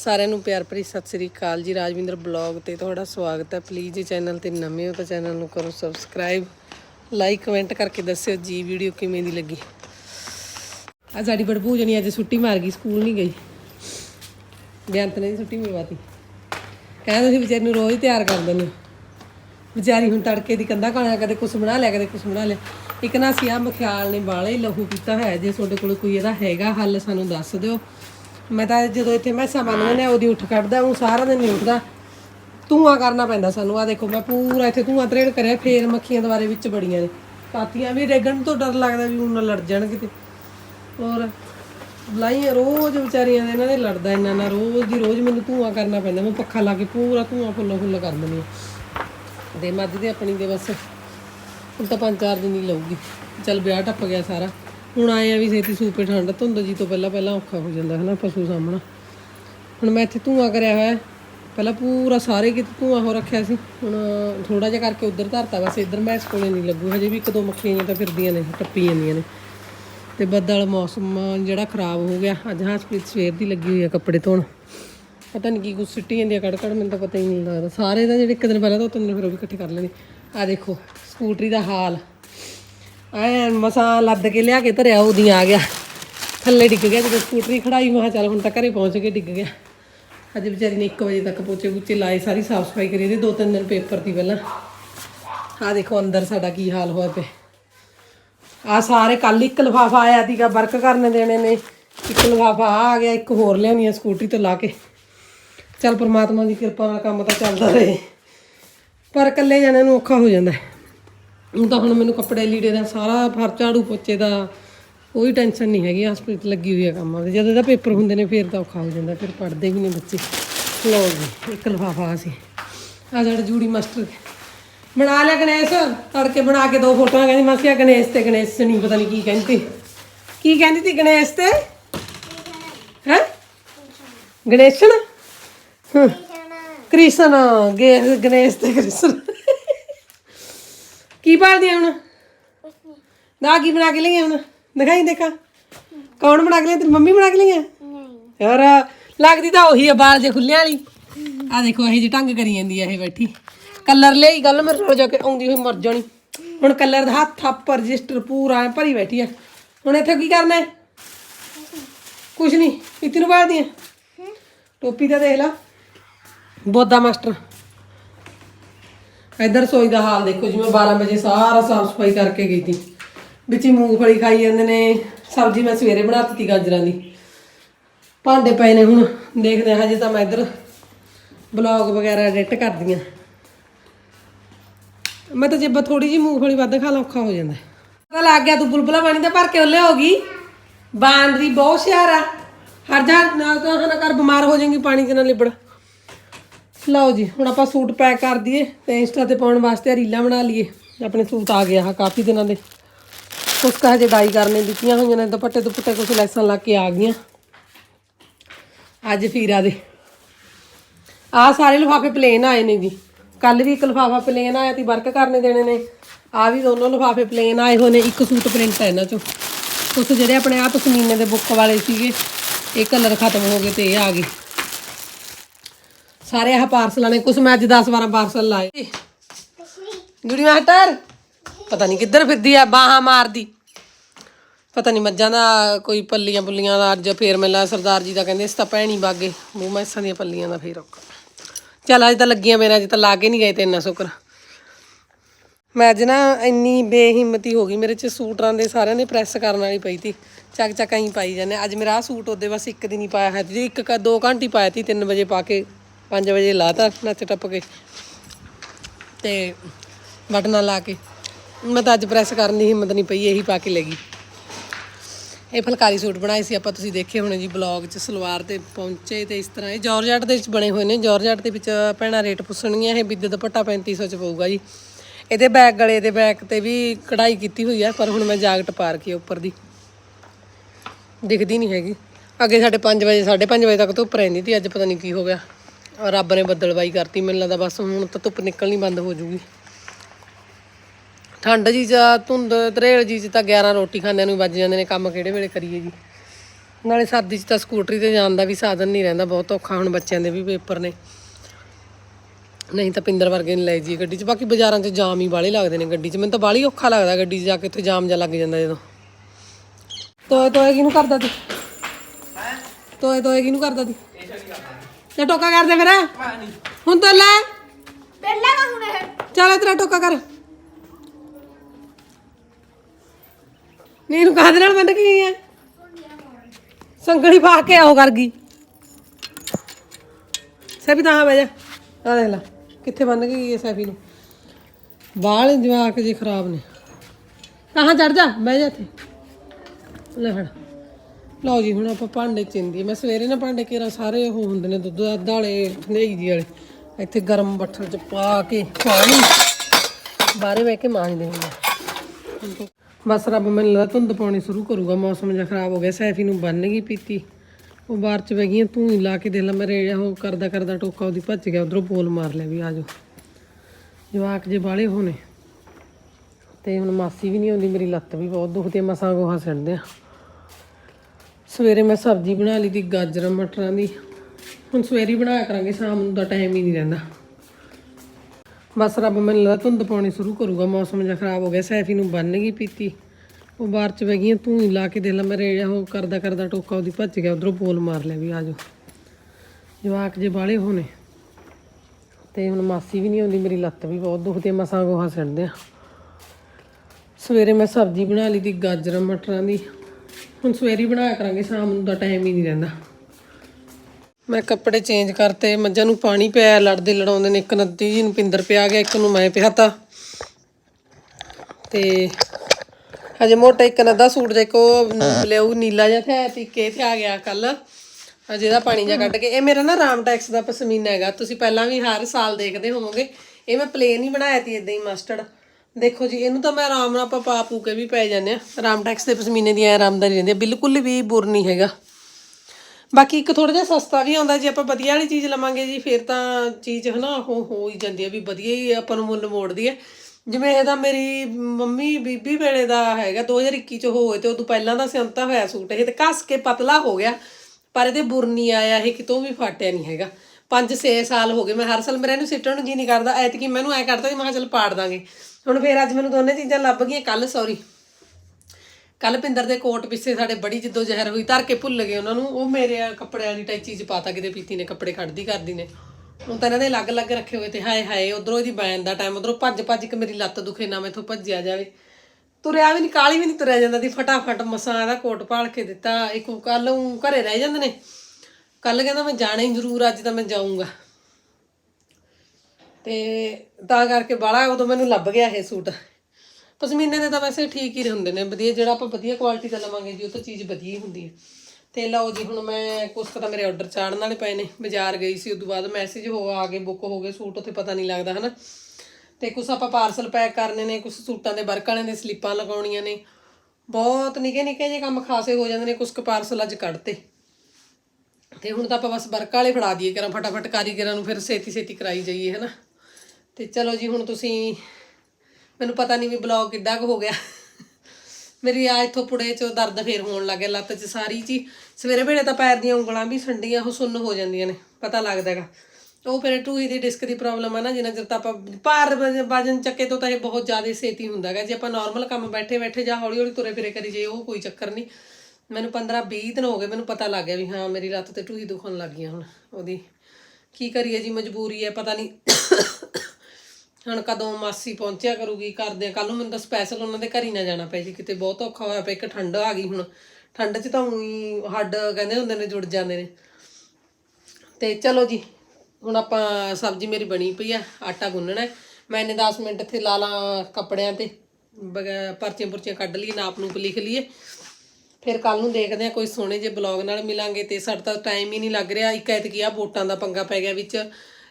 ਸਾਰਿਆਂ ਨੂੰ ਪਿਆਰ ਭਰੀ ਸਤਿ ਸ੍ਰੀ ਅਕਾਲ ਜੀ, ਰਾਜਵਿੰਦਰ ਬਲੌਗ ਤੇ ਤੁਹਾਡਾ ਸਵਾਗਤ ਹੈ। ਪਲੀਜ਼ ਜੇ ਚੈਨਲ ਤੇ ਨਵੇਂ ਹੋ ਤਾਂ ਚੈਨਲ ਨੂੰ ਕਰੋ ਸਬਸਕ੍ਰਾਈਬ ਲਾਈਕ ਕਮੈਂਟ ਕਰਕੇ ਦੱਸਿਓ ਜੀ ਵੀਡੀਓ ਕਿਵੇਂ ਦੀ ਲੱਗੀ। ਅੱਜ ਸਾਡੀ ਬੜਬੂ ਜਣੀ ਅੱਜ ਛੁੱਟੀ ਮਾਰ ਗਈ, ਸਕੂਲ ਨਹੀਂ ਗਈ। ਬੇਅੰਤ ਨੇ ਛੁੱਟੀ ਮਿਲਵਾਤੀ। ਕਹਿੰਦਾ ਤੁਸੀਂ ਵਿਚਾਰੀ ਨੂੰ ਰੋਜ਼ ਤਿਆਰ ਕਰ ਦਿੰਦੇ ਹੋ। ਵਿਚਾਰੀ ਹੁਣ ਤੜਕੇ ਦੀ ਕੰਦਾ ਖਾਣਾ ਕਦੇ ਕੁਛ ਬਣਾ ਲਿਆ ਕਦੇ ਕੁਛ ਬਣਾ ਲਿਆ। ਇੱਕ ਨਾ ਸੀ ਆ ਮਖਿਆਲ ਨੇ ਬਾਲੇ ਲਹੂ ਕੀਤਾ ਹੋਇਆ, ਜੇ ਤੁਹਾਡੇ ਕੋਲ ਕੋਈ ਇਹਦਾ ਹੈਗਾ ਹੱਲ ਸਾਨੂੰ ਦੱਸ ਦਿਓ। ਮੈਂ ਤਾਂ ਜਦੋਂ ਇੱਥੇ ਮੈਸਾਂ ਬੰਨ੍ਹਦੇ ਨੇ, ਉਹਦੀ ਉੱਠ ਕੱਢਦਾ ਉਹ ਸਾਰਾ ਦਿਨ ਨਹੀਂ ਉੱਠਦਾ। ਧੂਆਂ ਕਰਨਾ ਪੈਂਦਾ ਸਾਨੂੰ ਆ ਦੇਖੋ, ਮੈਂ ਪੂਰਾ ਇੱਥੇ ਧੂਆਂ ਤਰੇੜ ਕਰਿਆ, ਫੇਰ ਮੱਖੀਆਂ ਦੁਆਰੇ ਵਿੱਚ ਬੜੀਆਂ ਨੇ। ਪਾਤੀਆਂ ਵੀ ਰੇਗਣ ਤੋਂ ਡਰ ਲੱਗਦਾ ਵੀ ਉਹਨਾਂ ਲੜ ਜਾਣ ਕਿਤੇ। ਔਰ ਲਾਈਆਂ ਰੋਜ਼ ਵਿਚਾਰੀਆਂ ਦੇ, ਇਹਨਾਂ ਦੇ ਲੜਦਾ ਇਹਨਾਂ ਨਾਲ ਰੋਜ਼ ਦੀ ਰੋਜ਼ ਮੈਨੂੰ ਧੂਆਂ ਕਰਨਾ ਪੈਂਦਾ, ਮੈਂ ਪੱਖਾ ਲਾ ਕੇ ਪੂਰਾ ਧੂਆਂ ਫੁੱਲ ਫੁੱਲ ਕਰ ਦਿੰਦੀ ਹਾਂ। ਦੇ ਮੱਝ ਦੇ ਆਪਣੀ ਦੇ ਬਸ, ਹੁਣ ਤਾਂ ਪੰਜ ਚਾਰ ਦਿਨ ਹੀ ਲਊਗੀ। ਚੱਲ ਵਿਆਹ ਟੱਪ ਗਿਆ ਸਾਰਾ। ਹੁਣ ਆਏ ਆ ਵੀ ਛੇਤੀ ਸੂਪੇ ਠੰਡ, ਧੁੰਦ ਜੀ ਤੋਂ ਪਹਿਲਾਂ ਪਹਿਲਾਂ ਔਖਾ ਹੋ ਜਾਂਦਾ ਹੈ ਨਾ ਪਸ਼ੂ ਸਾਹਮਣਾ। ਹੁਣ ਮੈਂ ਇੱਥੇ ਧੂਆਂ ਕਰਿਆ ਹੋਇਆ, ਪਹਿਲਾਂ ਪੂਰਾ ਸਾਰੇ ਕਿਤੇ ਧੂਆਂ ਹੋ ਰੱਖਿਆ ਸੀ, ਹੁਣ ਥੋੜਾ ਜਿਹਾ ਕਰਕੇ ਉਧਰ ਧਰਤਾ, ਬਸ ਇੱਧਰ ਮੈਂ ਇਸ ਕੋਲੇ ਨਹੀਂ ਲੱਗੂ, ਹਜੇ ਵੀ ਇੱਕ ਦੋ ਮੱਖੀਆਂ ਤਾਂ ਫਿਰਦੀਆਂ ਨੇ, ਟੱਪੀ ਜਾਂਦੀਆਂ ਨੇ। ਤੇ ਬੱਦਲ ਮੌਸਮ ਜਿਹੜਾ ਖਰਾਬ ਹੋ ਗਿਆ, ਅੱਜ ਹਸਪੀਟਲ ਸਵੇਰ ਦੀ ਲੱਗੀ ਹੋਈ ਆ ਕੱਪੜੇ ਧੋਣ। ਪਤਾ ਨਹੀਂ ਕੀ ਕੁਛ ਸਿੱਟੀ ਜਾਂਦੀ ਆ, ਕੜਕੜ, ਮੈਨੂੰ ਤਾਂ ਪਤਾ ਹੀ ਨਹੀਂ ਲੱਗਦਾ। ਸਾਰੇ ਦਾ ਜਿਹੜੇ ਇੱਕ ਦਿਨ ਪਹਿਲਾਂ ਧੋਤੇ ਨੇ, ਫਿਰ ਉਹ ਵੀ ਇਕੱਠੇ ਕਰ ਲੈਣੇ ਆ ਦੇਖੋ, ਸਕੂਟਰੀ ਦਾ ਹਾਲ। ਐ ਮਸਾਂ ਲੱਦ ਕੇ ਲਿਆ ਕੇ ਧਰਿਆ, ਉਹਦੀ ਆ ਗਿਆ। ਥੱਲੇ ਡਿੱਗ ਗਿਆ, ਜਦੋਂ ਸਕੂਟਰੀ ਖੜਾਈ, ਮੈਂ ਕਿਹਾ ਚੱਲ ਹੁਣ ਤਾਂ ਘਰੇ ਪਹੁੰਚ ਕੇ ਡਿੱਗ ਗਿਆ। ਅੱਜ ਵਿਚਾਰੀ ਨੇ 1 ਵਜੇ ਤੱਕ ਪੋਚੇ ਪੁੱਚੇ ਲਾਏ, ਸਾਰੀ ਸਾਫ਼ ਸਫ਼ਾਈ ਕਰੀ, ਇਹਦੇ ਦੋ ਤਿੰਨ ਦਿਨ ਪੇਪਰ ਦੀ ਪਹਿਲਾਂ। ਆ ਦੇਖੋ ਅੰਦਰ ਸਾਡਾ ਕੀ ਹਾਲ ਹੋਇਆ ਪਿਆ। ਆ ਸਾਰੇ ਕੱਲ ਇੱਕ ਲਫਾਫਾ ਆਇਆ ਸੀਗਾ, ਵਰਕ ਕਰਨ ਦੇਣੇ ਨੇ। ਇੱਕ ਲਫਾਫਾ ਆ ਗਿਆ, ਇੱਕ ਹੋਰ ਲਿਆਉਣੀ ਆ ਸਕੂਟਰੀ ਤੋਂ ਲਾ ਕੇ। ਚੱਲ ਪ੍ਰਮਾਤਮਾ ਦੀ ਕਿਰਪਾ ਨਾਲ ਕੰਮ ਤਾਂ ਚੱਲਦਾ ਰਹੇ। ਪਰ ਇਕੱਲੇ ਜਾਣੇ ਨੂੰ ਔਖਾ ਹੋ ਜਾਂਦਾ ਹੁਣ ਤਾਂ ਹੁਣ ਮੈਨੂੰ ਕੱਪੜੇ ਲੀੜੇ ਦਾ ਸਾਰਾ ਫਰ ਝਾੜੂ ਪੋਚੇ ਦਾ ਕੋਈ ਟੈਨਸ਼ਨ ਨਹੀਂ ਹੈਗੀ ਹਸਪੀਟਲ ਲੱਗੀ ਹੋਈ ਹੈ ਕੰਮ ਆ ਜਦੋਂ ਇਹਦਾ ਪੇਪਰ ਹੁੰਦੇ ਨੇ ਫਿਰ ਤਾਂ ਔਖਾ ਹੋ ਜਾਂਦਾ, ਫਿਰ ਪੜ੍ਹਦੇ ਵੀ ਨਹੀਂ ਬੱਚੇ। ਲਓ ਜੀ, ਇੱਕ ਲਫਾਫਾ ਸੀ ਆ ਜਿਹੜਾ ਜੂੜੀ ਮਾਸਟਰ ਬਣਾ ਲਿਆ ਗਣੇਸ਼, ਤੜਕੇ ਬਣਾ ਕੇ ਦੋ ਫੋਟੋਆਂ, ਕਹਿੰਦੀ ਮਾਸੀਆ ਗਣੇਸ਼ ਤੇ ਗਣੇਸ਼ ਨਹੀਂ ਪਤਾ ਨਹੀਂ ਕੀ ਕਹਿੰਦੀ। ਕੀ ਕਹਿੰਦੀ ਤੀ ਗਣੇਸ਼ ਤੇ? ਹੈ? ਗਣੇਸ਼ਨ? ਕ੍ਰਿਸ਼ਨ ਗੇ ਗਣੇਸ਼ ਤੇ ਕ੍ਰਿਸ਼ਨ। ਕੀ ਭਾਲਦੀ ਆ ਹੁਣ? ਨਾ ਕੀ ਬਣਾ ਕੇ ਲਈ ਹੁਣ? ਦਿਖਾਈ ਦੇਖਾ। ਕੌਣ ਬਣਾ ਕੇ ਲਈ ਤੇਰੀ ਮੰਮੀ ਬਣਾ ਕੇ ਲਈ ਆ? ਯਾਰ ਲੱਗਦੀ ਤਾਂ ਉਹੀ ਆ ਬਾਲ ਜੇ ਖੁੱਲਿਆਂ ਵਾਲੀ। ਆ ਦੇਖੋ ਇਹ ਜੀ ਢੰਗ ਕਰੀ ਜਾਂਦੀ ਆ ਇਹ ਬੈਠੀ। ਕਲਰ ਲਈ ਗੱਲ ਮੇਰੇ ਰੋਜ਼ ਜਾ ਕੇ ਆਉਂਦੀ ਹੋਈ ਮਰ ਜਾਣੀ। ਹੁਣ ਕਲਰ ਦਾ ਹੱਥ ਥੱਪ ਰਜਿਸਟਰ ਪੂਰਾ ਭਰੀ ਬੈਠੀ ਆ। ਹੁਣ ਇੱਥੇ ਕੀ ਕਰਨਾ ਹੈ? ਕੁਛ ਨਹੀਂ ਇੱਥੇ ਨੂੰ ਆ। ਟੋਪੀ ਤਾਂ ਦੇਖ ਲਾ। ਬੋਦਾ ਮਾਸਟਰ। ਇੱਧਰ ਸੋਈ ਦਾ ਹਾਲ ਦੇਖੋ ਜਿਵੇਂ 12 ਵਜੇ ਸਾਰਾ ਸਾਫ਼ ਸਫ਼ਾਈ ਕਰਕੇ ਗਈ ਤੀ ਵਿੱਚ ਹੀ ਮੂੰਗਫਲੀ ਖਾਈ ਜਾਂਦੇ ਨੇ, ਸਬਜ਼ੀ ਮੈਂ ਸਵੇਰੇ ਬਣਾ ਦਿੱਤੀ ਗਾਜਰਾਂ ਦੀ। ਭਾਂਡੇ ਪਏ ਨੇ ਹੁਣ, ਦੇਖਦੇ ਹਾਂ ਹਜੇ ਤਾਂ ਮੈਂ ਇਧਰ ਬਲੌਗ ਵਗੈਰਾ ਐਡਿਟ ਕਰਦੀ ਆ ਮੈਂ ਤਾਂ ਜੇਬਾ ਥੋੜੀ ਜਿਹੀ ਮੂੰਗਫਲੀ ਵੱਧ ਖਾ ਲਾਂ ਔਖਾ ਹੋ ਜਾਂਦਾ। ਪਤਾ ਲੱਗ ਗਿਆ ਤੂੰ ਬੁਲਬੁਲਾ ਪਾਣੀ ਦਾ ਭਰ ਕੇ ਉੱਲੇ ਹੋ ਗਈ। ਬਾਂਦਰੀ ਬਹੁਤ ਸ਼ਿਆਰ ਆ। ਹਰ ਜਾ ਨਾ ਤਾਂ ਨਾ ਕਰ ਬਿਮਾਰ ਹੋ ਜਾਏਗੀ ਪਾਣੀ ਦੇ ਨਾਲ ਲਿਬੜ। ਲਓ ਜੀ, ਹੁਣ ਆਪਾਂ ਸੂਟ ਪੈਕ ਕਰ ਦਈਏ ਤੇ ਇੰਸਟਾ ਤੇ ਪਾਉਣ ਵਾਸਤੇ ਰੀਲਾਂ ਬਣਾ ਲਈਏ। ਆਪਣੇ ਸੂਟ ਆ ਗਿਆ ਹਾਂ ਕਾਫੀ ਦਿਨਾਂ ਦੇ। ਕੁਛ ਕਾ ਹਜੇ ਡਾਈ ਕਰਨੇ ਦਿੱਤੀਆਂ ਹੋਈਆਂ ਨੇ, ਦੁਪੱਟੇ ਦੁਪੱਟੇ ਕੁਛ ਲੈਸਾਂ ਲਾ ਕੇ ਆ ਗਈਆਂ। ਅੱਜ ਫੀਰਾ ਦੇ। ਆ ਸਾਰੇ ਲਿਫਾਫੇ ਪਲੇਨ ਆਏ ਨੇ ਜੀ। ਕੱਲ ਵੀ ਇੱਕ ਲਿਫਾਫਾ ਪਲੇਨ ਆਇਆ ਤੀ ਵਰਕ ਕਰਨੇ ਦੇਣੇ ਨੇ। ਆ ਵੀ ਦੋਨੋਂ ਲਿਫਾਫੇ ਪਲੇਨ ਆਏ ਹੋਏ ਨੇ, ਇੱਕ ਸੂਟ ਪ੍ਰਿੰਟ ਹੈ ਇਹਨਾਂ ਚੋਂ। ਕੁਛ ਜਿਹੜੇ ਆਪਣੇ ਆ ਪਸ਼ਮੀਨੇ ਦੇ ਬੁੱਕ ਵਾਲੇ ਸੀਗੇ, ਇਹ ਕਲਰ ਖਤਮ ਹੋ ਗਏ ਤੇ ਇਹ ਆ ਗਏ। ਸਾਰੇ ਆਹ ਪਾਰਸਲਾਂ ਨੇ ਕੁਛ ਮੈਂ ਅੱਜ 10 12 ਪਾਰਸਲ ਲਾਏ। ਗੁੜੀ ਮਾਸਟਰ ਪਤਾ ਨਹੀਂ ਕਿੱਧਰ ਫਿਰਦੀ ਆ, ਬਾਹਾਂ ਮਾਰਦੀ। ਪਤਾ ਨਹੀਂ ਮੱਝਾਂ ਦਾ ਕੋਈ ਪੱਲੀਆਂ ਪੁੱਲੀਆਂ ਦਾ, ਅੱਜ ਫੇਰ ਮਿਲਾ ਸਰਦਾਰ ਜੀ ਦਾ ਕਹਿੰਦੇ ਇਸ ਤਾਂ ਭੈਣੀ ਬਾਗੇ। ਮੂੰਹ ਮੈਸਾਂ ਦੀਆਂ ਪੱਲੀਆਂ ਦਾ ਫੇਰ ਔਖਾ। ਚੱਲ ਅੱਜ ਤਾਂ ਲੱਗੀਆਂ ਮੇਰੇ ਅੱਜ ਤਾਂ ਲਾ ਕੇ ਨਹੀਂ ਗਏ ਤੇ ਇੰਨਾ ਸ਼ੁਕਰ। ਮੈਂ ਅੱਜ ਨਾ ਇੰਨੀ ਬੇਹਿੰਮਤੀ ਹੋ ਗਈ, ਮੇਰੇ ਚ ਸੂਟਾਂ ਦੇ ਸਾਰਿਆਂ ਦੇ ਪ੍ਰੈਸ ਕਰਨ ਵਾਲੀ ਪਈ ਤੀ। ਚੱਕ ਚੱਕ ਐਂ ਪਾਈ ਜਾਂਦੇ ਅੱਜ ਮੇਰਾ ਆਹ ਸੂਟ ਉਹਦੇ ਬਸ ਇੱਕ ਦਿਨ ਹੀ ਪਾਇਆ ਹੈ ਜੀ ਇੱਕ ਕ ਦੋ ਘੰਟੇ ਪਾਇਆ ਤੀ 3 ਵਜੇ ਪਾ ਕੇ। 5 ਵਜੇ ਲਾਤਾ ਨੱਚ ਟੱਪ ਕੇ ਤੇ ਬਟਨਾਂ ਲਾ ਕੇ। ਮੈਂ ਤਾਂ ਅੱਜ ਪ੍ਰੈਸ ਕਰਨ ਦੀ ਹਿੰਮਤ ਨਹੀਂ ਪਈ, ਇਹੀ ਪਾ ਕੇ ਲੈ ਗਈ। ਇਹ ਫੁਲਕਾਰੀ ਸੂਟ ਬਣਾਏ ਸੀ, ਆਪਾਂ ਤੁਸੀਂ ਦੇਖੇ ਹੋਣੇ ਜੀ ਬਲੌਗ 'ਚ, ਸਲਵਾਰ ਤੇ ਪਹੁੰਚੇ ਤੇ ਇਸ ਤਰ੍ਹਾਂ। ਇਹ ਜਾਰਜਟ ਦੇ ਵਿੱਚ ਬਣੇ ਹੋਏ ਨੇ। ਜਾਰਜਟ ਦੇ ਵਿੱਚ ਭੈਣਾਂ ਰੇਟ ਪੁੱਛਣਗੀਆਂ, ਇਹ ਬਿੱਦ ਦੁਪੱਟਾ 3500 ਚ ਪਊਗਾ ਜੀ। ਇਹਦੇ ਬੈਕ ਗਲੇ ਦੇ ਬੈਕ ਤੇ ਵੀ ਕਢਾਈ ਕੀਤੀ ਹੋਈ ਆ, ਪਰ ਹੁਣ ਮੈਂ ਜਾਕਟ ਪਾ ਕੇ ਆ ਉੱਪਰ ਦੀ। ਦਿਖਦੀ ਨਹੀਂ ਹੈਗੀ। ਅੱਗੇ ਸਾਡੇ 5 ਵਜੇ 5:30 ਵਜੇ ਤੱਕ ਧੁੱਪ ਰਹਿੰਦੀ ਸੀ ਅੱਜ ਪਤਾ ਨਹੀਂ ਕੀ ਹੋ ਗਿਆ। ਰੱਬ ਨੇ ਬੱਦਲਵਾਈ ਕਰਤੀ ਮੈਨੂੰ ਲੱਗਦਾ ਬਸ ਹੁਣ ਤਾਂ ਧੁੱਪ ਨਿਕਲਣੀ ਬੰਦ ਹੋ ਜੂਗੀ ਠੰਡ ਜੀ ਜਾਂ ਧੁੰਦ ਤਰੇਲ ਜੀ ਚ ਤਾਂ 11 ਰੋਟੀ ਖਾਂਦਿਆਂ ਨੂੰ ਵੱਜ ਜਾਂਦੇ ਨੇ ਕੰਮ ਕਿਹੜੇ ਵੇਲੇ ਕਰੀਏ ਜੀ। ਨਾਲੇ ਸਰਦੀ 'ਚ ਤਾਂ ਸਕੂਟਰੀ ਤੇ ਜਾਣ ਦਾ ਵੀ ਸਾਧਨ ਨਹੀਂ ਰਹਿੰਦਾ ਬਹੁਤ ਔਖਾ ਹੁਣ ਬੱਚਿਆਂ ਦੇ ਵੀ ਪੇਪਰ ਨੇ। ਨਹੀਂ ਤਾਂ ਪਿੰਦਰ ਵਰਗੇ ਨੇ ਲੈ ਜੀ ਗੱਡੀ 'ਚ ਬਾਕੀ ਬਾਜ਼ਾਰਾਂ 'ਚ ਜਾਮ ਹੀ ਬਾਲੇ ਲੱਗਦੇ ਨੇ ਗੱਡੀ 'ਚ। ਮੈਨੂੰ ਤਾਂ ਬਾਲੀ ਔਖਾ ਲੱਗਦਾ ਗੱਡੀ 'ਚ ਜਾ ਕੇ ਉੱਥੇ ਜਾਮ ਜਾ ਲੱਗ ਜਾਂਦਾ ਜਦੋਂ। ਤੋਏ ਤੋਏ ਕਿਹਨੂੰ ਕਰਦਾ ਤੂੰ? ਤੋਏ ਤੋਏ ਕਿਹਨੂੰ ਕਰਦਾ ਤੂੰ? ਤੇ ਟੋਕਾ ਕਰਦੇ ਫਿਰ। ਹੁਣ ਤਾਂ ਲੈ। ਪਹਿਲਾਂ ਨਾ ਹੁਣ ਇਹ। ਚੱਲ ਤੇਰਾ ਟੋਕਾ ਕਰ। ਨਹੀਂ ਇਹਨੂੰ ਕਾਹਦੇ ਨਾਲ ਬੰਨ ਕੇ ਗਈ ਹੈ ਸੰਗੜੀ ਪਾ ਕੇ ਆਓ ਕਰ ਗਈ। ਸੈਫੀ ਤਾਂ ਹਾਂ ਬਹਿ ਜਾ। ਆ ਦੇਖ ਲੈ ਕਿੱਥੇ ਬੰਨ ਕੇ ਗਈ ਹੈ ਸੈਫੀ ਨੂੰ। ਬਾਲ ਜਵਾਕ ਜੇ ਖਰਾਬ ਨੇ। ਕਹਾਂ ਚੜ ਜਾ ਬਹਿ ਜਾ ਇੱਥੇ। ਲੈ ਫੜ। ਲਓ ਜੀ, ਹੁਣ ਆਪਾਂ ਭਾਂਡੇ ਚਿੰਦੀ ਮੈਂ ਸਵੇਰੇ ਨਾ ਭਾਂਡੇ ਕੇਰਾ ਸਾਰੇ ਉਹ ਹੁੰਦੇ ਨੇ ਦੁੱਧ ਦੁੱਧ ਵਾਲੇ ਠੰਡੇਈ ਜੀ ਵਾਲੇ। ਇੱਥੇ ਗਰਮ ਬੱਠਲ ਚ ਪਾ ਕੇ ਪਾਣੀ, ਬਾਹਰੇ ਬਹਿ ਕੇ ਮਾਂਜਦੇ ਹੁੰਦੇ ਬਸ ਰੱਬ ਮੈਨੂੰ ਲੱਗਦਾ ਧੁੰਦ ਪਾਉਣੀ ਸ਼ੁਰੂ ਕਰੂਗਾ, ਮੌਸਮ ਜਿਹਾ ਖਰਾਬ ਹੋ ਗਿਆ, ਸੈਫੀ ਨੂੰ ਬੰਨ ਗਈ ਪੀਤੀ। ਉਹ ਬਾਹਰ ਚ ਬਹਿ ਗਈਆਂ ਤੂੰ ਹੀ ਲਾ ਕੇ ਦੇਖ ਲੈ ਮੇਰੇ ਉਹ ਕਰਦਾ ਕਰਦਾ ਟੋਕਾ ਉਹਦੀ ਭੱਜ ਗਿਆ, ਉਧਰੋਂ ਬੋਲ ਮਾਰ ਲਿਆ ਵੀ ਆਜੋ ਜਵਾਕ ਜੇ ਬਾਲੇ ਹੋਣੇ, ਤੇ ਹੁਣ ਮਾਸੀ ਵੀ ਨਹੀਂ ਆਉਂਦੀ, ਮੇਰੀ ਲੱਤ ਵੀ ਬਹੁਤ ਦੁਖਦੀ ਹੈ ਮਸਾਂ ਗੋਹਾ ਸਿੱਟਦੇ ਆ। ਸਵੇਰੇ ਮੈਂ ਸਬਜ਼ੀ ਬਣਾ ਲਈ ਦੀ ਗਾਜਰ, ਮਟਰਾਂ ਦੀ। ਹੁਣ ਸਵੇਰੇ ਹੀ ਬਣਾਇਆ ਕਰਾਂਗੇ, ਸ਼ਾਮ ਨੂੰ ਦਾ ਟਾਈਮ ਹੀ ਨਹੀਂ ਰਹਿੰਦਾ। ਬਸ ਰੱਬ ਮੈਨੂੰ ਲੱਗਦਾ ਧੁੰਦ ਪਾਉਣੀ ਸ਼ੁਰੂ ਕਰੂਗਾ, ਮੌਸਮ ਜਿਹਾ ਖਰਾਬ ਹੋ ਗਿਆ, ਸੈਫੀ ਨੂੰ ਬੰਨ ਗਈ ਪੀਤੀ। ਉਹ ਬਾਹਰ ਚ ਬਹਿ ਗਈਆਂ, ਤੂੰ ਹੀ ਲਾ ਕੇ ਦੇਖ ਲੈ ਮੇਰੇ ਉਹ ਕਰਦਾ ਕਰਦਾ ਟੋਕਾ ਉਹਦੀ ਭੱਜ ਗਿਆ, ਉਧਰੋਂ ਬੋਲ ਮਾਰ ਲਿਆ ਵੀ ਆਜੋ ਜਵਾਕ ਜੇ ਬਾਲੇ ਹੋਣੇ, ਤੇ ਹੁਣ ਮਾਸੀ ਵੀ ਨਹੀਂ ਆਉਂਦੀ, ਮੇਰੀ ਲੱਤ ਵੀ ਬਹੁਤ ਦੁਖਦੀ ਹੈ ਮਸਾਂ ਗੋਹਾ ਸਿੱਟਦੇ ਆ। ਸਵੇਰੇ ਮੈਂ ਸਬਜ਼ੀ ਬਣਾ ਲਈ ਦੀ ਗਾਜਰ, ਮਟਰਾਂ ਦੀ। ਹੁਣ ਸਵੇਰੇ ਬਣਾਇਆ ਕਰਾਂਗੇ, ਸ਼ਾਮ ਨੂੰ ਦਾ ਟਾਈਮ ਹੀ ਨਹੀਂ ਰਹਿੰਦਾ। ਮੈਂ ਕੱਪੜੇ ਚੇਂਜ ਕਰਤੇ, ਮੱਝਾਂ ਨੂੰ ਪਾਣੀ ਪਿਆ, ਲੜਦੇ ਲੜਾਉਂਦੇ ਨੇ, ਇੱਕ ਨਦੀ ਜੀ ਨੂੰ ਪਿੰਦਰ ਪਿਆ ਗਿਆ, ਇੱਕ ਨੂੰ ਮੈਂ ਪਿਆਤਾ। ਤੇ ਹਜੇ ਮੋਟਾ ਇੱਕ ਨੱਦਾ ਸੂਟ ਦੇ ਕੋ ਬਲਿਊ ਨੀਲਾ ਜਿਹਾ ਥਿਆ ਤੇ ਕੇ ਆ ਗਿਆ ਕੱਲ। ਅਜੇ ਦਾ ਪਾਣੀ ਜਾ ਕੱਢ ਕੇ, ਇਹ ਮੇਰਾ ਨਾ ਰਾਮ ਟੈਕਸ ਦਾ ਪਸ਼ਮੀਨਾ ਹੈਗਾ। ਤੁਸੀਂ ਪਹਿਲਾਂ ਵੀ ਹਰ ਸਾਲ ਦੇਖਦੇ ਹੋਵੋਗੇ, ਇਹ ਮੈਂ ਪਲੇਨ ਹੀ ਬਣਾਇਆ ਸੀ ਇਦਾਂ ਹੀ ਮਸਟਰਡ ਦੇਖੋ ਜੀ, ਇਹਨੂੰ ਤਾਂ ਮੈਂ ਆਰਾਮ ਨਾਲ ਆਪਾਂ ਪਾ ਪੂ ਕੇ ਵੀ ਪੈ ਜਾਂਦੇ ਆ ਰਾਮ ਟੈਕਸ ਦੇ ਪਸ਼ਮੀਨੇ ਦੀ ਆਰਾਮਦਾਰੀ ਰਹਿੰਦੀ ਆ। ਬਿਲਕੁਲ ਵੀ ਬੁਰ ਨਹੀਂ ਹੈਗਾ। ਬਾਕੀ ਇੱਕ ਥੋੜਾ ਜਿਹਾ ਸਸਤਾ ਵੀ ਆਉਂਦਾ ਜੇ, ਆਪਾਂ ਵਧੀਆ ਵਾਲੀ ਚੀਜ਼ ਲਵਾਂਗੇ ਜੀ, ਫਿਰ ਤਾਂ ਚੀਜ਼ ਹਨਾ, ਉਹ ਹੋ ਹੀ ਜਾਂਦੀ ਹੈ ਵੀ ਵਧੀਆ ਹੀ ਆਪਾਂ ਨੂੰ ਮੁੱਲ ਮੋੜਦੀ ਹੈ ਜਿਵੇਂ ਇਹਦਾ ਮੇਰੀ ਮੰਮੀ ਬੀਬੀ ਵੇਲੇ ਦਾ ਹੈਗਾ 2021 ਚ ਹੋਏ ਤੇ ਉਦੋਂ ਪਹਿਲਾਂ ਦਾ ਸਿਉਂਤਾ ਹੋਇਆ ਸੂਟ, ਇਹ ਤੇ ਘਸ ਕੇ ਪਤਲਾ ਹੋ ਗਿਆ, ਪਰ ਇਹਦੇ ਬੁਰ ਨਹੀਂ ਆਇਆ, ਇਹ ਕਿਤੋਂ ਵੀ ਫਾਟਿਆ ਨਹੀਂ ਹੈਗਾ। 5-6 ਸਾਲ ਹੋ ਗਏ। ਮੈਂ ਹਰ ਸਾਲ ਮੇਰਾ ਇਹਨੂੰ ਸਿੱਟਣ ਨੂੰ ਜੀ ਨਹੀਂ ਕਰਦਾ। ਐਤਕੀ ਮੈਨੂੰ ਐ ਕਰਦਾ ਵੀ ਮੈਂ ਕਿਹਾ ਚੱਲ ਪਾੜ ਦਾਂਗੇ। ਹੁਣ ਫੇਰ ਅੱਜ ਮੈਨੂੰ ਦੋਨੇ ਚੀਜ਼ਾਂ ਲੱਭ ਗਈਆਂ। ਕੱਲ ਸੌਰੀ ਕੱਲ ਪਿੰਦਰ ਦੇ ਕੋਟ ਪਿੱਛੇ ਸਾਡੇ ਬੜੀ ਜਿੱਦੋ ਜ਼ਹਿਰ ਹੋਈ। ਧਰ ਕੇ ਭੁੱਲ ਗਏ ਉਹਨਾਂ ਨੂੰ। ਉਹ ਮੇਰੇ ਕੱਪੜਿਆਂ ਦੀ ਟੈਚੀ ਚ ਪਾਤਾ ਕਿਤੇ, ਪੀਤੀ ਨੇ, ਕੱਪੜੇ ਖੜਦੀ ਕਰਦੀ ਨੇ। ਹੁਣ ਤਾਂ ਇਹਨਾਂ ਦੇ ਅਲੱਗ-ਅਲੱਗ ਰੱਖੇ ਹੋਏ ਤੇ ਹਾਏ ਹਾਏ, ਉਧਰੋਂ ਇਹਦੀ ਬੈਨ ਦਾ ਟਾਈਮ ਉਧਰੋਂ ਭੱਜ ਭੱਜ ਕੇ ਮੇਰੀ ਲੱਤ ਦੁਖੇ ਨਾ ਮੈਥੋਂ ਭੱਜਿਆ ਜਾਵੇ। ਤੁਰਿਆ ਵੀ ਨਹੀਂ ਕਾਲੀ ਵੀ ਨਹੀਂ ਤੁਰਿਆ ਜਾਂਦਾ ਦੀ ਫਟਾਫਟ ਮਸਾਂ ਇਹਦਾ ਕੋਟ ਪਾਲ ਕੇ ਦਿੱਤਾ। ਇੱਕ ਕੱਲ ਘਰੇ ਰਹਿ ਜਾਂਦੇ ਨੇ। ਕੱਲ ਕਹਿੰਦਾ ਮੈਂ ਜਾਣਾ ਹੀ ਜ਼ਰੂਰ, ਅੱਜ ਤਾਂ ਮੈਂ ਜਾਊਂਗਾ। ਤੇ ਤਾਂ ਕਰਕੇ ਬਾਲਾ ਉਦੋਂ ਮੈਨੂੰ ਲੱਭ ਗਿਆ ਇਹ ਸੂਟ। ਪਸ਼ਮੀਨੇ ਦੇ ਤਾਂ ਵੈਸੇ ਠੀਕ ਹੀ ਹੁੰਦੇ ਨੇ, ਵਧੀਆ ਜਿਹੜਾ ਆਪਾਂ ਵਧੀਆ ਕੁਆਲਿਟੀ ਦਾ ਲਵਾਂਗੇ ਜੀ, ਉਹ ਤਾਂ ਚੀਜ਼ ਵਧੀਆ ਹੀ ਹੁੰਦੀ ਹੈ। ਤੇ ਲਓ ਜੀ, ਹੁਣ ਮੈਂ ਕੁਛ ਤਾਂ ਮੇਰੇ ਆਰਡਰ ਚਾੜਨ ਵਾਲੇ ਪਏ ਨੇ, ਬਾਜ਼ਾਰ ਗਈ ਸੀ, ਉਦੋਂ ਬਾਅਦ ਮੈਸੇਜ ਹੋ ਆ ਗਏ ਬੁੱਕ ਹੋ ਗਏ, ਸੂਟ ਉੱਥੇ ਪਤਾ ਨਹੀਂ ਲੱਗਦਾ, ਹਨਾ। ਤੇ ਕੁਛ ਆਪਾਂ ਪਾਰਸਲ ਪੈਕ ਕਰਨੇ ਨੇ, ਕੁਛ ਸੂਟਾਂ ਦੇ ਵਰਕ ਵਾਲਿਆਂ ਦੇ ਸਲੀਪਾਂ ਲਗਾਉਣੀਆਂ ਨੇ। ਬਹੁਤ ਨਿੱਕੇ ਨਿੱਕੇ ਜਿਹੇ ਕੰਮ ਖਾਸੇ ਹੋ ਜਾਂਦੇ ਨੇ, ਕੁਛ ਕੁ ਪਾਰਸਲ ਅੱਜ ਕੱਢਤੇ। ਤੇ ਹੁਣ ਤਾਂ ਆਪਾਂ ਬਸ ਵਰਕ ਵਾਲੇ ਫੜਾ ਦਈਏ ਕਰਾਂ ਫਟਾਫਟ ਕਾਰੀਗਰਾਂ ਨੂੰ ਫਿਰ ਛੇਤੀ ਛੇਤੀ ਕਰਾਈ ਜਾਈਏ, ਹਨਾ? ਤੇ ਚਲੋ ਜੀ, ਹੁਣ ਤੁਸੀਂ, ਮੈਨੂੰ ਪਤਾ ਨਹੀਂ ਵੀ ਬਲੌਗ ਕਿੱਦਾਂ ਕੁ ਹੋ ਗਿਆ। ਮੇਰੀ ਆ ਇੱਥੋਂ ਪੁੜੇ ਚ ਦਰਦ ਫੇਰ ਹੋਣ ਲੱਗ ਗਿਆ, ਲੱਤ 'ਚ ਸਾਰੀ ਜੀ। ਸਵੇਰੇ ਵੇਲੇ ਤਾਂ ਪੈਰ ਦੀਆਂ ਉਂਗਲਾਂ ਵੀ ਸੰਡੀਆਂ, ਉਹ ਸੁੰਨ ਹੋ ਜਾਂਦੀਆਂ ਨੇ, ਪਤਾ ਲੱਗਦਾ ਹੈਗਾ। ਉਹ ਫਿਰ ਟੂਈ ਦੀ ਡਿਸਕ ਦੀ ਪ੍ਰੋਬਲਮ ਆ ਨਾ, ਜਿੰਨਾ ਚਿਰ ਤਾਂ ਆਪਾਂ ਭਾਰ ਵਜ- ਵਜਨ ਚੱਕੇ ਤੋਂ ਤਾਂ ਇਹ ਬਹੁਤ ਜ਼ਿਆਦਾ ਛੇਤੀ ਹੁੰਦਾ ਹੈਗਾ। ਜੇ ਆਪਾਂ ਨਾਰਮਲ ਕੰਮ ਬੈਠੇ ਬੈਠੇ ਜਾਂ ਹੌਲੀ ਹੌਲੀ ਤੁਰੇ ਫਿਰੇ ਕਰੀ ਜਾਈਏ ਉਹ ਕੋਈ ਚੱਕਰ ਨਹੀਂ। ਮੈਨੂੰ 15 20 ਦਿਨ ਹੋ ਗਏ, ਮੈਨੂੰ ਪਤਾ ਲੱਗ ਗਿਆ ਵੀ ਹਾਂ ਮੇਰੀ ਲੱਤ ਤੇ ਟੂਈ ਦੁਖਣ ਲੱਗ ਗਈ ਹੁਣ ਉਹਦੀ। ਕੀ ਕਰੀਏ ਜੀ, ਮਜਬੂਰੀ ਹੈ, ਪਤਾ ਨਹੀਂ ਹੁਣ ਕਦੋਂ ਮਾਸੀ ਪਹੁੰਚਿਆ ਕਰੂਗੀ, ਕਰਦੇ ਆ ਕੱਲ ਨੂੰ ਮੈਨੂੰ ਤਾਂ ਸਪੈਸ਼ਲ ਉਹਨਾਂ ਦੇ ਘਰ ਹੀ ਨਾ ਜਾਣਾ ਪਏ ਜੀ, ਕਿਤੇ ਬਹੁਤ ਔਖਾ ਹੋਇਆ ਪਿਆ, ਇੱਕ ਠੰਡ ਆ ਗਈ ਹੁਣ। ਠੰਡ 'ਚ ਤਾਂ ਉਹੀ ਹੱਡ ਕਹਿੰਦੇ ਹੁੰਦੇ ਨੇ, ਜੁੜ ਜਾਂਦੇ ਨੇ। ਤੇ ਚਲੋ ਜੀ, ਹੁਣ ਆਪਾਂ ਸਬਜ਼ੀ ਮੇਰੀ ਬਣੀ ਪਈ ਆ, ਆਟਾ ਗੁੰਨਣਾ। ਮੈਂ ਇਹਨੇ 10 ਮਿੰਟ ਇੱਥੇ ਲਾ ਲਾਂ ਕੱਪੜਿਆਂ ਤੇ, ਬਗੈ- ਪਰਚੀਆਂ ਪੁਰਚੀਆਂ ਕੱਢ ਲਈ ਨਾਪ ਨੂਪ ਲਿਖ ਲਈਏ। ਫਿਰ ਕੱਲ ਨੂੰ ਦੇਖਦੇ ਆ ਕੋਈ ਸੋਹਣੇ ਜੇ ਬਲੌਗ ਨਾਲ ਮਿਲਾਂਗੇ ਤੇ ਸਾਡਾ ਤਾਂ ਟਾਈਮ ਹੀ ਨਹੀਂ ਲੱਗ ਰਿਹਾ। ਇੱਕ ਐਤਕੀ ਆ ਵੋਟਾਂ ਦਾ ਪੰਗਾ ਪੈ ਗਿਆ ਵਿੱਚ।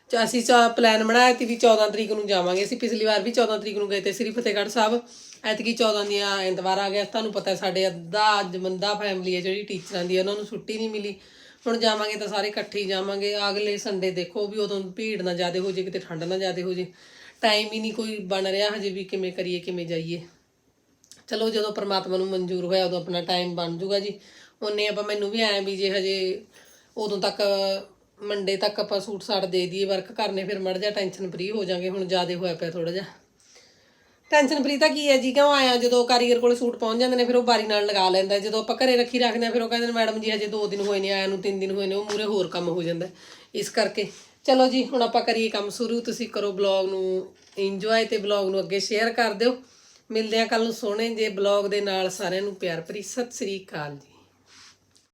ਚ- ਅਸੀਂ ਚਾ ਪਲਾਨ ਬਣਾਇਆ ਸੀ ਵੀ 14 ਤਰੀਕ ਨੂੰ ਜਾਵਾਂਗੇ। ਅਸੀਂ ਪਿਛਲੀ ਵਾਰ ਵੀ 14 ਤਰੀਕ ਨੂੰ ਗਏ ਤੇ ਸ੍ਰੀ ਫਤਿਹਗੜ੍ਹ ਸਾਹਿਬ। ਐਤਕੀ 14 ਦੀਆਂ ਐਤਵਾਰ ਆ ਗਿਆ। ਤੁਹਾਨੂੰ ਪਤਾ ਸਾਡੇ ਅੱਧਾ ਜਮੰਦਾ ਫੈਮਿਲੀ ਹੈ ਜਿਹੜੀ ਟੀਚਰਾਂ ਦੀ ਹੈ, ਉਹਨਾਂ ਨੂੰ ਛੁੱਟੀ ਨਹੀਂ ਮਿਲੀ। ਹੁਣ ਜਾਵਾਂਗੇ ਤਾਂ ਸਾਰੇ ਇਕੱਠੇ ਹੀ ਜਾਵਾਂਗੇ। ਅਗਲੇ ਸੰਡੇ ਦੇਖੋ ਵੀ ਉਦੋਂ ਭੀੜ ਨਾ ਜ਼ਿਆਦਾ ਹੋ ਜੇ ਕਿਤੇ ਠੰਡ ਨਾ ਜ਼ਿਆਦਾ ਹੋ ਜੇ। ਟਾਈਮ ਹੀ ਨਹੀਂ ਕੋਈ ਬਣ ਰਿਹਾ ਹਜੇ ਵੀ ਕਿਵੇਂ ਕਰੀਏ ਕਿਵੇਂ ਜਾਈਏ। ਚਲੋ ਜਦੋਂ ਪਰਮਾਤਮਾ ਨੂੰ ਮਨਜ਼ੂਰ ਹੋਇਆ ਉਦੋਂ ਆਪਣਾ ਟਾਈਮ ਬਣ ਜੂਗਾ ਜੀ। ਉਹਨੇ ਆਪਾਂ ਮੈਨੂੰ ਵੀ ਐਂ ਵੀ ਜੇ ਹਜੇ ਉਦੋਂ ਤੱਕ ਮੰਡੇ ਤੱਕ ਆਪਾਂ ਸੂਟ ਸਾਟ ਦੇ ਦਈਏ ਵਰਕ ਕਰਨੇ, ਫਿਰ ਮੜ ਜਾ ਟੈਨਸ਼ਨ ਫ੍ਰੀ ਹੋ ਜਾਾਂਗੇ, ਹੁਣ ਜ਼ਿਆਦਾ ਹੋਇਆ ਪਿਆ ਥੋੜਾ ਜਿਹਾ। ਟੈਨਸ਼ਨ ਫ੍ਰੀ ਤਾਂ ਕੀ ਹੈ ਜੀ? ਕਿਉਂ ਆਇਆ? ਜਦੋਂ ਕਾਰੀਗਰ ਕੋਲ ਸੂਟ ਪਹੁੰਚ ਜਾਂਦੇ ਨੇ, ਫਿਰ ਉਹ ਬਾਰੀ ਨਾਲ ਲਗਾ ਲੈਂਦਾ ਜਦੋਂ ਆਪਾਂ ਘਰੇ ਰੱਖੀ ਰੱਖਦੇ ਆ ਫਿਰ ਉਹ ਕਹਿੰਦੇ ਨੇ, ਮੈਡਮ ਜੀ, ਹਜੇ 2 ਦਿਨ ਹੋਏ ਨੇ, ਆਇਆ ਨੂੰ 3 ਦਿਨ ਹੋਏ ਨੇ। ਉਹ ਮੂਰੇ ਹੋਰ ਕੰਮ ਹੋ ਜਾਂਦਾ ਇਸ ਕਰਕੇ, ਚਲੋ ਜੀ, ਹੁਣ ਆਪਾਂ ਕਰੀਏ ਕੰਮ ਸ਼ੁਰੂ। ਤੁਸੀਂ ਕਰੋ ਬਲੌਗ ਨੂੰ ਇੰਜੋਏ ਤੇ ਬਲੌਗ ਨੂੰ ਅੱਗੇ ਸ਼ੇਅਰ ਕਰ ਦਿਓ। ਮਿਲਦੇ ਆ ਕੱਲ ਨੂੰ ਸੋਹਣੇ ਜੇ ਬਲੌਗ ਦੇ ਨਾਲ ਸਾਰਿਆਂ ਨੂੰ ਪਿਆਰ ਭਰੀ। ਸਤਿ ਸ੍ਰੀ ਅਕਾਲ ਜੀ।